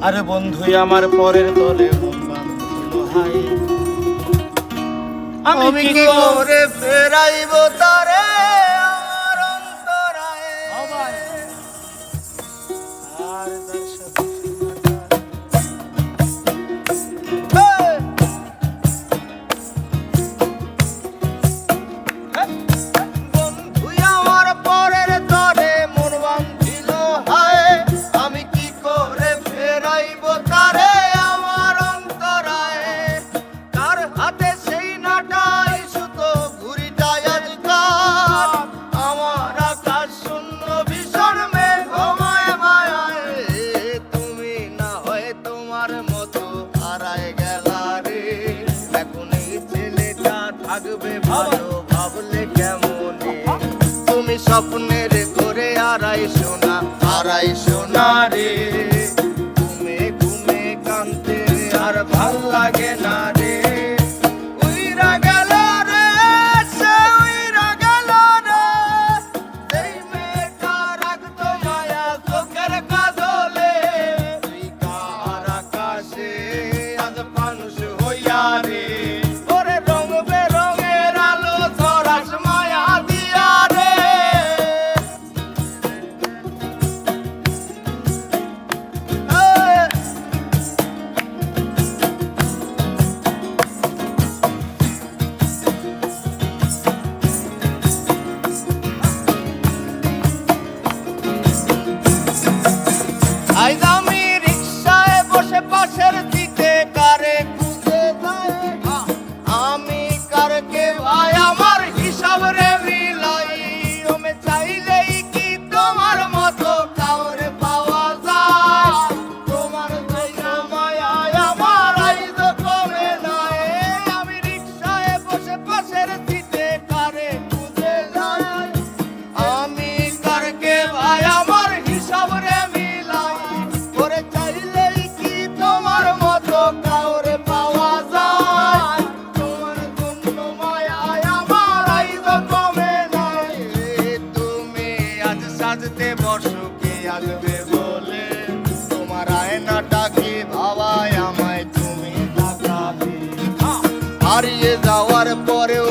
আরে বন্ধুই আমার পরের দলে আমি কি করে ফেরাইব তারে? লাগবে ভালো ভাবলে কেমন? তুমি স্বপ্নের করে আড়াই সোনা আড়াই সোনা রে। হারিয়ে যাওয়ার পরেও